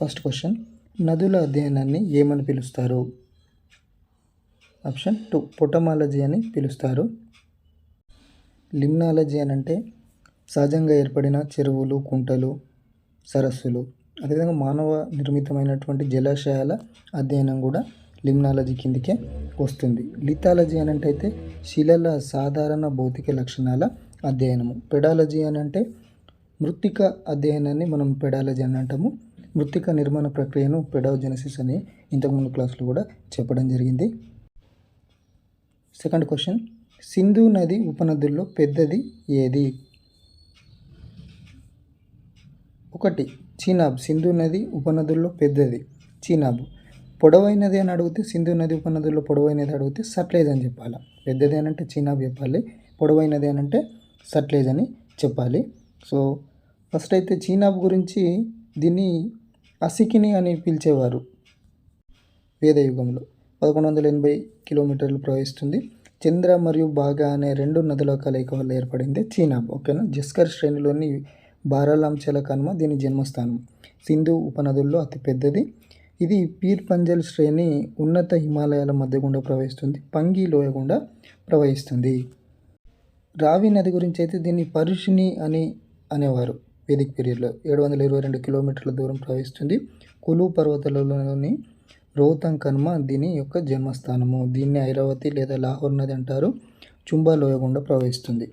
First question నదుల అధ్యయనాన్ని ఏమని పిలుస్తారు? ఆప్షన్ టూ పొటమాలజీ అని పిలుస్తారు. లిమ్నాలజీ అని అంటే సహజంగా ఏర్పడిన చెరువులు కుంటలు సరస్సులు. అదేవిధంగా మానవ నిర్మితమైనటువంటి జలాశయాల అధ్యయనం కూడా లిమ్నాలజీ కిందికే వస్తుంది. లిథాలజీ అని అంటే అయితే శిలల సాధారణ భౌతిక లక్షణాల అధ్యయనము. పెడాలజీ అని అంటే మృత్తిక అధ్యయనాన్ని మనం పెడాలజీ అని అంటాము. మృత్తిక నిర్మాణ ప్రక్రియను పెడోజెనసిస్ అని ఇంతకుముందు క్లాస్లో కూడా చెప్పడం జరిగింది. సెకండ్ క్వశ్చన్ సింధు నది ఉపనదుల్లో పెద్దది ఏది? ఒకటి చీనాబ్ సింధు నది ఉపనదుల్లో పెద్దది. చీనాబ్ పొడవైనది అని అడిగితే సింధు నది ఉపనదుల్లో పొడవైనది అడిగితే సట్లేజ్ అని చెప్పాలి. పెద్దది అని అంటే చీనాబ్ చెప్పాలి పొడవైనది అని అంటే సట్లేజ్ అని చెప్పాలి. సో ఫస్ట్ అయితే చీనాబ్ గురించి దీన్ని అసికిని అని పిలిచేవారు. వేదయుగంలో పదకొండు వందల ఎనభై కిలోమీటర్లు ప్రవహిస్తుంది. చంద్ర మరియు బాగా అనే రెండు నదుల కలయిక వల్ల ఏర్పడింది. చీనాబ్ ఓకేనా? జస్కర్ శ్రేణిలోని బారాలాంచల కనుమ దీని జన్మస్థానం. సింధు ఉపనదుల్లో అతి పెద్దది. ఇది పీర్ పంజల్ శ్రేణి ఉన్నత హిమాలయాల మధ్య గుండా ప్రవహిస్తుంది. పంగి లోయ గుండా ప్రవహిస్తుంది. రావి నది గురించి అయితే దీన్ని పరుషిని అని అనేవారు. వేదిక్ పీరియడ్లో ఏడు వందల ఇరవై రెండు కిలోమీటర్ల దూరం ప్రవహిస్తుంది. కులు పర్వతాలలోని రోహతంగ్ కనుమ దీని యొక్క జన్మస్థానము. దీన్ని ఐరావతి లేదా లాహోర్ నది అంటారు. చుంబా లోయ గుండా ప్రవహిస్తుంది.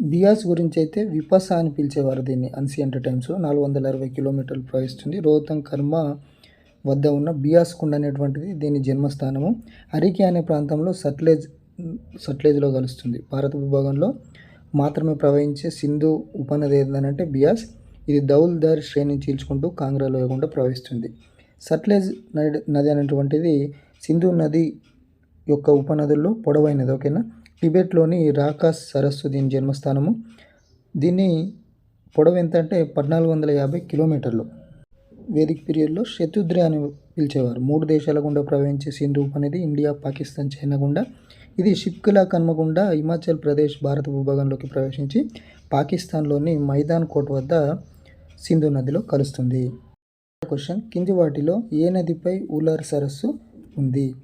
బియాస్ గురించి అయితే విపస అని పిలిచేవారు దీన్ని. అన్సియంట్ టైమ్స్ నాలుగు వందల అరవై కిలోమీటర్లు ప్రవహిస్తుంది. రోహతంగ్ కర్మ వద్ద ఉన్న బియాస్ కుండ అనేటువంటిది దీని జన్మస్థానము. అరికి అనే ప్రాంతంలో సట్లేజ్ సట్లేజ్లో కలుస్తుంది. భారత విభాగంలో మాత్రమే ప్రవహించే సింధు ఉపనది ఏంటంటే బియాస్. ఇది దౌల్ దర్ శ్రేణిని చీల్చుకుంటూ కాంగ్రాలో గుండా ప్రవహిస్తుంది. సట్లెజ్ నది నది అనేటువంటిది సింధు నది యొక్క ఉపనదుల్లో పొడవైనది ఓకేనా? టిబెట్లోని రాకాస్ సరస్సు దీని జన్మస్థానము. దీన్ని పొడవు ఎంత అంటే పద్నాలుగు వందల యాభై కిలోమీటర్లు. వేదిక్ పీరియడ్లో శత్రుద్రి అని పిలిచేవారు. మూడు దేశాల గుండా ప్రవహించే సింధు ఉపనది ఇండియా పాకిస్తాన్ చైనా గుండా. ఇది షిప్కిలా కన్మగుండ హిమాచల్ ప్రదేశ్ భారత భూభాగంలోకి ప్రవేశించి పాకిస్తాన్లోని మైదాన్ కోట్ వద్ద సింధు నదిలో కలుస్తుంది. క్వశ్చన్. కింది వాటిలో ఏ నదిపై ఊలార్ సరస్సు ఉంది?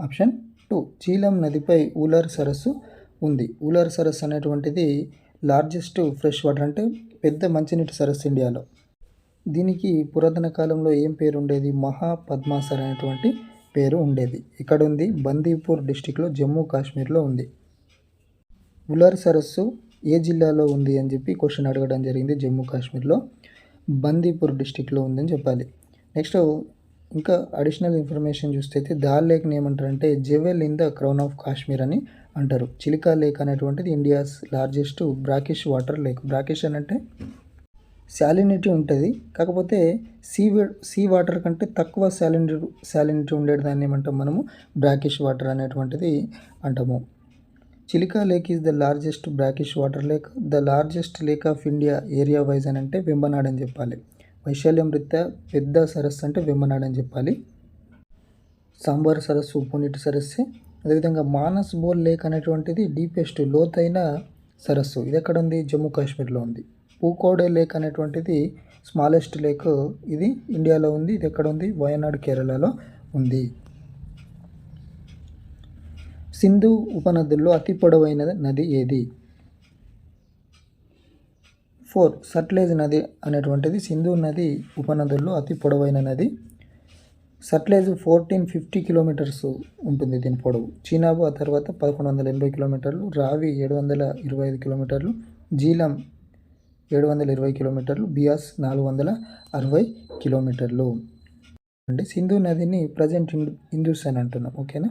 Option two. చీలం నదిపై ఊలార్ సరస్సు ఉంది. ఊలార్ సరస్సు అనేటువంటిది లార్జెస్ట్ ఫ్రెష్ వాటర్ అంటే పెద్ద మంచినీటి సరస్సు ఇండియాలో. దీనికి పురాతన కాలంలో ఏం పేరు ఉండేది మహా పద్మాసర్ అనేటువంటి పేరు ఉండేది. ఇక్కడ ఉంది బందీపూర్ డిస్టిక్లో జమ్మూ కాశ్మీర్లో ఉంది. ఉలార్ సరస్సు ఏ జిల్లాలో ఉంది అని చెప్పి క్వశ్చన్ అడగడం జరిగింది జమ్మూ కాశ్మీర్లో. బందీపూర్ డిస్టిక్లో ఉందని చెప్పాలి. నెక్స్ట్ ఇంకా అడిషనల్ ఇన్ఫర్మేషన్ చూస్తే అయితే దాల్ లేక్ని ఏమంటారంటే jewel in the crown of Kashmir అని అంటారు. చిలికా లేక్ అనేటువంటిది India's largest brackish water lake. Brackish అని అంటే శాలినిటీ ఉంటుంది. కాకపోతే సీ సీ వాటర్ కంటే తక్కువ శాలినిటీ శాలినిటీ ఉండేది దాన్ని ఏమంటాం మనము? బ్రాకిష్ వాటర్ అనేటువంటిది అంటాము. Chilika lake is the largest brackish water lake. The largest lake of India area wise అని అంటే వెంబనాడ్ అని చెప్పాలి. వైశాల్యం రీత్యా పెద్ద సరస్సు అంటే వెంబనాడ్ అని చెప్పాలి. సాంబార్ సరస్సు ఉప్పునీటి సరస్సే. అదేవిధంగా మానస్ బోల్ లేక్ అనేటువంటిది డీపెస్ట్ లోతైన సరస్సు. ఇది ఎక్కడ ఉంది? జమ్మూ కాశ్మీర్లో ఉంది. పూకోడే లేక్ అనేటువంటిది స్మాలెస్ట్ లేక్ ఇది ఇండియాలో ఉంది ఇది ఎక్కడ ఉంది? వయనాడ్ కేరళలో ఉంది. సింధు ఉపనదుల్లో అతి పొడవైన నది ఏది? ఫోర్. సట్లేజ్ నది అనేటువంటిది సింధు నది ఉపనదుల్లో అతి పొడవైన నది. సట్లేజ్ ఫోర్టీన్ ఫిఫ్టీ కిలోమీటర్స్ ఉంటుంది దీని పొడవు. చీనాబు ఆ తర్వాత పదకొండు వందల ఎనభై కిలోమీటర్లు రావి ఏడు వందల ఇరవై ఐదు కిలోమీటర్లు జీలం ఏడు వందల ఇరవై కిలోమీటర్లు బియాస్ నాలుగు వందల అరవై కిలోమీటర్లు. అంటే సింధు నదిని ప్రజెంట్ హిందూస్ అని అంటున్నాం ఓకేనా?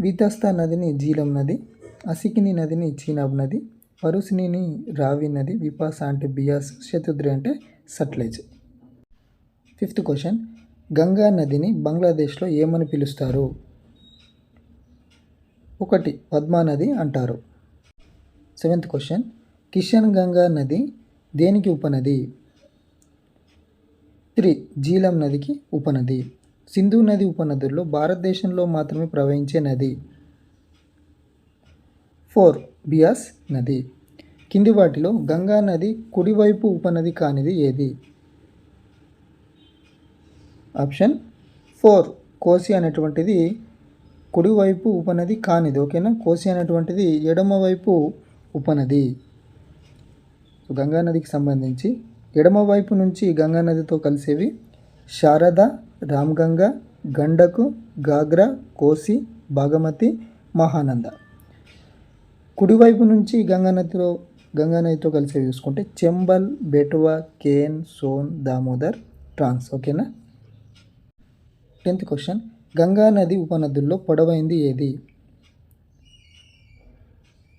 వితస్తా నదిని జీలం నది అసికిని నదిని చీనాబ్ నది పరుసినిని రావి నది విపాస అంటే బియాస్ శతుద్రి అంటే సట్లెజ్. ఫిఫ్త్ క్వశ్చన్ గంగా నదిని బంగ్లాదేశ్లో ఏమని పిలుస్తారు? ఒకటి పద్మా నది అంటారు. సెవెంత్ క్వశ్చన్ కిషన్ గంగా నది దేనికి ఉపనది? త్రి జీలం నదికి ఉపనది. సింధు నది ఉపనదుల్లో భారతదేశంలో మాత్రమే ప్రవహించే నది. ఫోర్ బియాస్ నది. కింది వాటిలో గంగా నది కుడివైపు ఉపనది కానిది ఏది? ఆప్షన్ ఫోర్ కోసి అనేటువంటిది కుడివైపు ఉపనది కానిది. ఓకేనా? కోసి అనేటువంటిది ఎడమవైపు ఉపనది. సో గంగా నదికి సంబంధించి ఎడమవైపు నుంచి గంగానదితో కలిసేవి శారద రామ్గంగా గండకు గాగ్రా కోసి బాగమతి మహానంద. కుడివైపు నుంచి గంగానదిలో గంగానదితో కలిసేవి చూసుకుంటే చెంబల్ బెటువా కేన్ సోన్ దామోదర్ ట్రాన్స్. ఓకేనా? Tenth question. గంగా నది ఉపనదుల్లో పొడవైంది ఏది?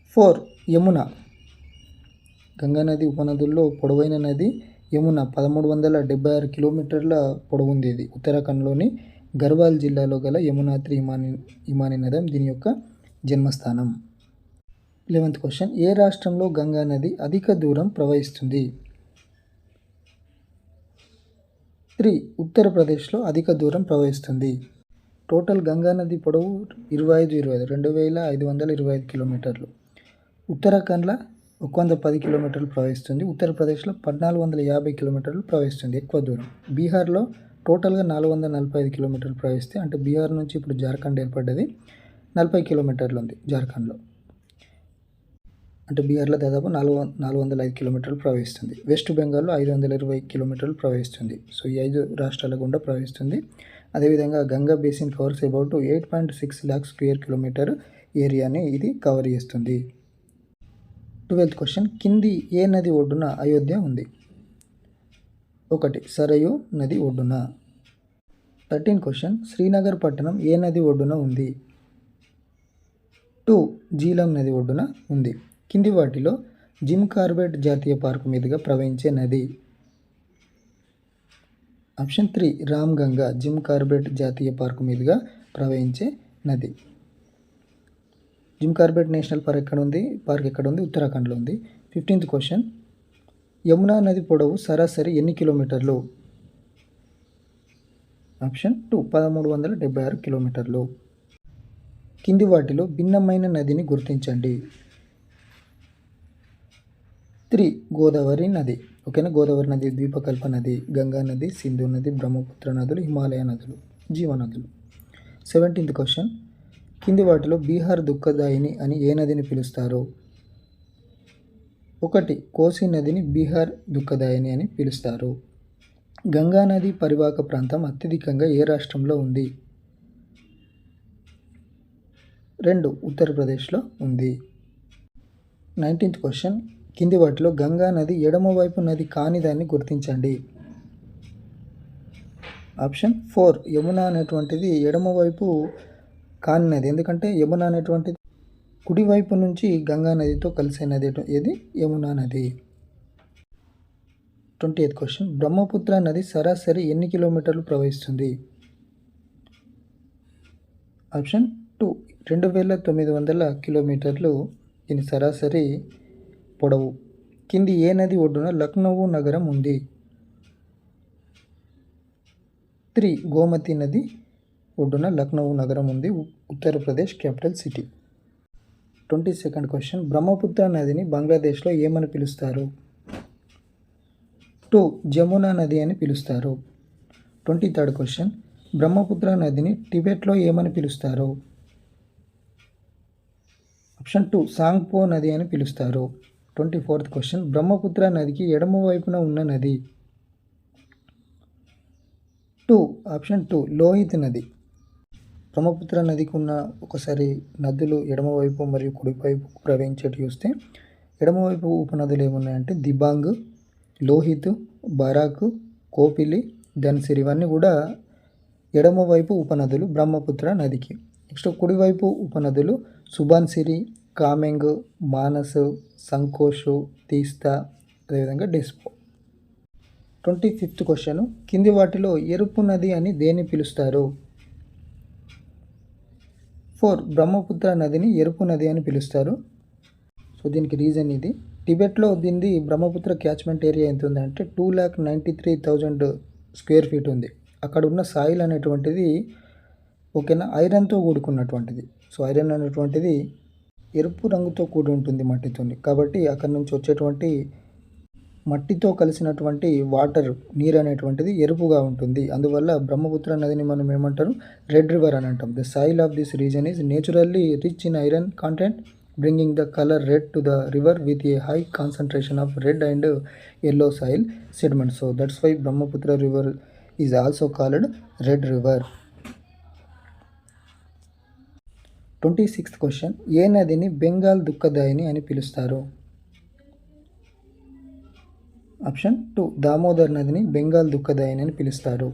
ఫోర్. యమున. గంగా నది ఉపనదుల్లో పొడవైన నది యమున పదమూడు వందల డెబ్బై ఆరు కిలోమీటర్ల పొడవుంది ఇది. ఉత్తరాఖండ్లోని గర్వాల్ జిల్లాలో గల యమునాత్రి హిమాని ఇమాని నదం దీని యొక్క జన్మస్థానం. Eleventh question. ఏ రాష్ట్రంలో గంగా నది అధిక దూరం ప్రవహిస్తుంది? త్రీ. ఉత్తరప్రదేశ్లో అధిక దూరం ప్రవహిస్తుంది. టోటల్ గంగా నది పొడవు ఇరవై ఐదు ఇరవై ఐదు. రెండు వేల ఐదు వందల ఇరవై ఐదు కిలోమీటర్లు. ఉత్తరాఖండ్లో ఒక వంద పది కిలోమీటర్లు ప్రవహిస్తుంది. ఉత్తరప్రదేశ్లో పద్నాలుగు వందల యాభై కిలోమీటర్లు ప్రవహిస్తుంది. ఎక్కువ దూరం. బీహార్లో టోటల్గా నాలుగు వందల నలభై ఐదు కిలోమీటర్లు ప్రవహిస్తే అంటే బీహార్ నుంచి ఇప్పుడు జార్ఖండ్ ఏర్పడ్డది నలభై కిలోమీటర్లు ఉంది జార్ఖండ్లో. అంటే బీహార్లో దాదాపు నాలుగు నాలుగు వందల ఐదు కిలోమీటర్లు ప్రవహిస్తుంది. వెస్ట్ బెంగాల్లో ఐదు వందల ఇరవై కిలోమీటర్లు ప్రవహిస్తుంది. సో ఈ ఐదు రాష్ట్రాల గుండా ప్రవహిస్తుంది. అదేవిధంగా Ganga basin covers about eight point six lakh square kilometre ఏరియాని ఇది కవర్ చేస్తుంది. ట్వెల్త్ క్వశ్చన్ కింది ఏ నది ఒడ్డున అయోధ్య ఉంది? ఒకటి సరయు నది ఒడ్డున. థర్టీన్ క్వశ్చన్ శ్రీనగర్ పట్టణం ఏ నది ఒడ్డున ఉంది? టూ జీలం నది ఒడ్డున ఉంది. కింది వాటిలో జిమ్ కార్బెట్ జాతీయ పార్కు మీదుగా ప్రవహించే నది. Option three Ramganga Jim Corbett జాతీయ పార్కు మీదుగా ప్రవహించే నది. జిమ్ కార్బెట్ నేషనల్ పార్క్ ఎక్కడ ఉంది పార్క్ ఎక్కడ ఉంది ఉత్తరాఖండ్లో ఉంది. ఫిఫ్టీన్త్ క్వశ్చన్ యమునా నది పొడవు సరాసరి ఎన్ని కిలోమీటర్లు? ఆప్షన్ టూ పదమూడు వందల డెబ్బై ఆరు కిలోమీటర్లు. కింది వాటిలో భిన్నమైన నదిని గుర్తించండి. త్రీ గోదావరి నది. ఓకేనా? గోదావరి నది ద్వీపకల్ప నది గంగా నది సింధు నది బ్రహ్మపుత్ర నదులు హిమాలయ నదులు జీవనదులు. సెవెంటీన్త్ క్వశ్చన్ కింది వాటిలో బీహార్ దుఃఖదాయిని అని ఏ నదిని పిలుస్తారు? ఒకటి కోసి నదిని బీహార్ దుఃఖదాయిని అని పిలుస్తారు? గంగా నది పరివాహక ప్రాంతం అత్యధికంగా ఏ రాష్ట్రంలో ఉంది? రెండు ఉత్తరప్రదేశ్లో ఉంది. నైన్టీన్త్ క్వశ్చన్ కింది వాటిలో గంగా నది ఎడమవైపు నది కానిదాన్ని గుర్తించండి. ఆప్షన్ ఫోర్ యమున అనేటువంటిది ఎడమవైపు కాని నది ఎందుకంటే యమున అనేటువంటిది కుడివైపు నుంచి గంగా నదితో కలిసే నది ఏది? యమునా నది. Twenty eighth question. బ్రహ్మపుత్ర నది సరాసరి ఎన్ని కిలోమీటర్లు ప్రవహిస్తుంది? Option two. రెండు వేల తొమ్మిది వందల కిలోమీటర్లు దీని సరాసరి పొడవు. కింది ఏ నది ఒడ్డున లక్నవూ నగరం ఉంది? త్రీ. గోమతి నది ఒడ్డున లక్నౌ నగరం ఉంది. Uttar Pradesh capital city. Twenty second question. Brahmaputra నదిని బంగ్లాదేశ్లో ఏమని పిలుస్తారు? టూ. జమునా నది అని పిలుస్తారు. Twenty third question. బ్రహ్మపుత్ర నదిని టిబెట్లో ఏమని పిలుస్తారు? Option two. సాంగ్పో నది అని పిలుస్తారు. Twenty fourth question. బ్రహ్మపుత్ర నదికి ఎడమ వైపున ఉన్న నది. టూ. Option two. లోహిత్ నది. బ్రహ్మపుత్ర నదికి ఉన్న ఒకసారి నదులు ఎడమవైపు మరియు కుడివైపు ప్రవహించేటి చూస్తే ఎడమవైపు ఉపనదులు ఏమున్నాయంటే దిబాంగ్ లోహిత్ బరాక్ కోపిలి ధన్సిరి ఇవన్నీ కూడా ఎడమవైపు ఉపనదులు బ్రహ్మపుత్ర నదికి. నెక్స్ట్ కుడివైపు ఉపనదులు సుబాన్సిరి కామెంగ్ మానస్ సంకోషు తీస్తా అదేవిధంగా డెస్పో. ట్వంటీ ఫిఫ్త్ క్వశ్చన్ కింది వాటిలో ఎరుపు నది అని దేన్ని పిలుస్తారు? ఫోర్ బ్రహ్మపుత్ర నదిని ఎరుపు నది అని పిలుస్తారు. సో దీనికి రీజన్ ఇది. టిబెట్లో దీనిది బ్రహ్మపుత్ర క్యాచ్మెంట్ ఏరియా ఎంత ఉందంటే two lakh ninety three thousand square feet ఉంది. అక్కడ ఉన్న సాయిల్ అనేటువంటిది ఓకేనా ఐరన్తో కూడుకున్నటువంటిది. సో ఐరన్ అనేటువంటిది ఎరుపు రంగుతో కూడి ఉంటుంది మట్టితోని. కాబట్టి అక్కడ నుంచి వచ్చేటువంటి మట్టితో కలిసినటువంటి వాటర్ నీరు అనేటువంటిది ఎరుపుగా ఉంటుంది. అందువల్ల బ్రహ్మపుత్ర నదిని మనం ఏమంటారు? రెడ్ రివర్ అని అంటాం. The soil of this region is naturally rich in iron content bringing the colour red to the river with a high concentration of red and yellow soil sediment so that's why Brahmaputra river is also called red river twenty sixth question ఏ నదిని బెంగాల్ దుఃఖదాయిని అని పిలుస్తారు? Option two Damodar నదిని బెంగాల్ దుఃఖదాయని అని పిలుస్తారు.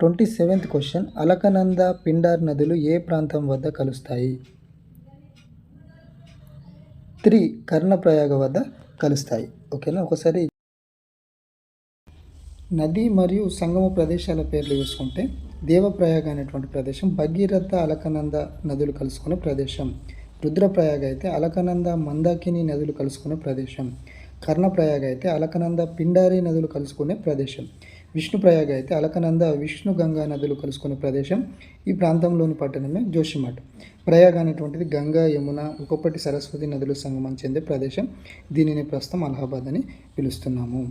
Twenty seventh question Alaknanda Pindar నదులు ఏ ప్రాంతం వద్ద కలుస్తాయి? త్రీ కర్ణప్రయాగ వద్ద కలుస్తాయి. ఓకేనా? ఒకసారి నది మరియు సంగమ ప్రదేశాల పేర్లు చూసుకుంటే దేవప్రయాగ అనేటువంటి ప్రదేశం భగీరథ అలకనంద నదులు కలుసుకునే ప్రదేశం రుద్రప్రయాగ అయితే అలకనంద మందాకిని నదులు కలుసుకునే ప్రదేశం. కర్ణప్రయాగ అయితే అలకనంద పిండారి నదులు కలుసుకునే ప్రదేశం. విష్ణుప్రయాగ అయితే అలకనంద విష్ణు గంగా నదులు కలుసుకునే ప్రదేశం ఈ ప్రాంతంలోని పట్టణమే జోషిమఠ్ ప్రయాగ అనేటువంటిది గంగా యమున ఒకప్పటి సరస్వతి నదులు సంగమం చెందే ప్రదేశం. దీనిని ప్రస్తుతం అలహాబాద్ అని పిలుస్తున్నాము.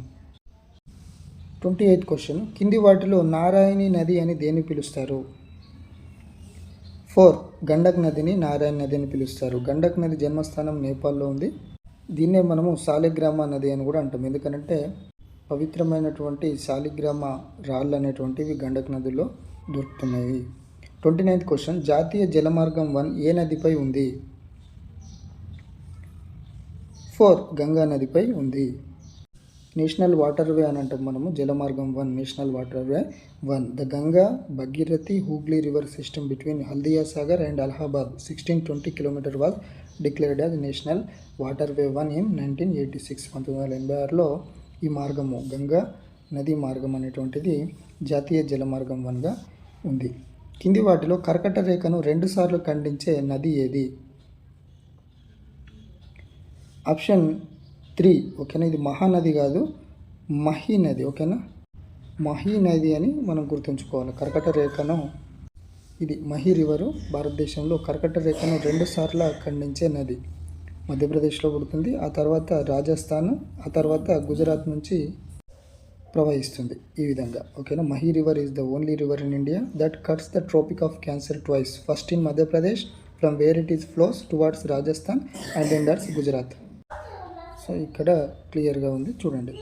Twenty eighth question. కింది వాటిలో నారాయణి నది అని దేన్ని పిలుస్తారు? ఫోర్. గండక్ నదిని నారాయణ నది అని పిలుస్తారు. గండక్ నది జన్మస్థానం నేపాల్లో ఉంది. దీన్నే మనము శాలిగ్రామ నది అని కూడా అంటాం. ఎందుకంటే పవిత్రమైనటువంటి శాలిగ్రామ రాళ్ళు అనేటువంటివి గండక్ నదిలో దొరుకుతున్నాయి. ట్వంటీ నైన్త్ క్వశ్చన్ జాతీయ జలమార్గం వన్ ఏ నదిపై ఉంది? ఫోర్ గంగా నదిపై ఉంది. నేషనల్ వాటర్ వే అని అంటాం మనము జలమార్గం one national waterway one. The Ganga Bhagirathi Hooghly river system between Haldia Sagar and Allahabad. Sixteen twenty kilometre was declared as national waterway one in nineteen eighty six పంతొమ్మిది వందల ఎనభై ఆరులో ఈ మార్గము గంగా నదీ మార్గం అనేటువంటిది జాతీయ జలమార్గం వన్గా ఉంది. కింది వాటిలో కర్కట రేఖను రెండుసార్లు ఖండించే నది ఏది? ఆప్షన్ త్రీ ఓకేనా? ఇది మహానది కాదు మహీ నది ఓకేనా? మహీ నది అని మనం గుర్తుంచుకోవాలి. కర్కట రేఖను ఇది మహి రివరు భారతదేశంలో కర్కట రేఖను రెండు సార్లు ఖండించే నది. మధ్యప్రదేశ్లో పుడుతుంది ఆ తర్వాత రాజస్థాన్ ఆ తర్వాత గుజరాత్ నుంచి ప్రవహిస్తుంది ఈ విధంగా ఓకేనా? Mahi river is the only river in India that cuts the tropic of cancer twice first in Madhya Pradesh from where it is flows towards Rajasthan and enters Gujarat so ఇక్కడ క్లియర్గా ఉంది. చూడండి.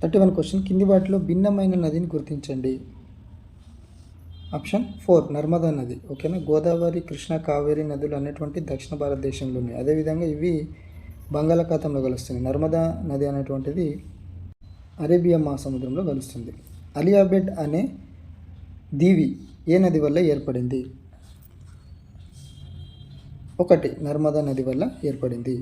Thirty one question. కింది వాటిలో భిన్నమైన నదిని గుర్తించండి. Option four Narmada నది. ఓకేనా? గోదావరి కృష్ణ కావేరి నదులు అనేటువంటి దక్షిణ భారతదేశంలో ఉన్నాయి అదేవిధంగా ఇవి బంగాళాఖాతంలో కలుస్తుంది నర్మదా నది అనేటువంటిది అరేబియా మహాసముద్రంలో కలుస్తుంది. అలియాబెడ్ అనే దీవి ఏ నది వల్ల ఏర్పడింది? ఒకటి నర్మదా నది వల్ల ఏర్పడింది.